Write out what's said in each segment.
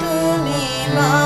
তুমি মা।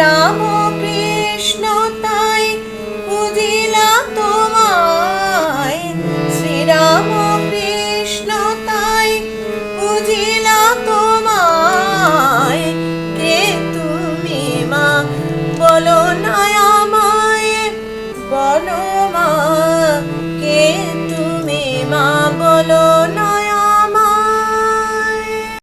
রাম কৃষ্ণ, তাই পুজিলা তোমায়। শ্রীরাম কৃষ্ণ, তাই পুজিলা তোমায়। কে তুমি মা? বলো না আমায়। বলো মা, কে তুমি মা? বলো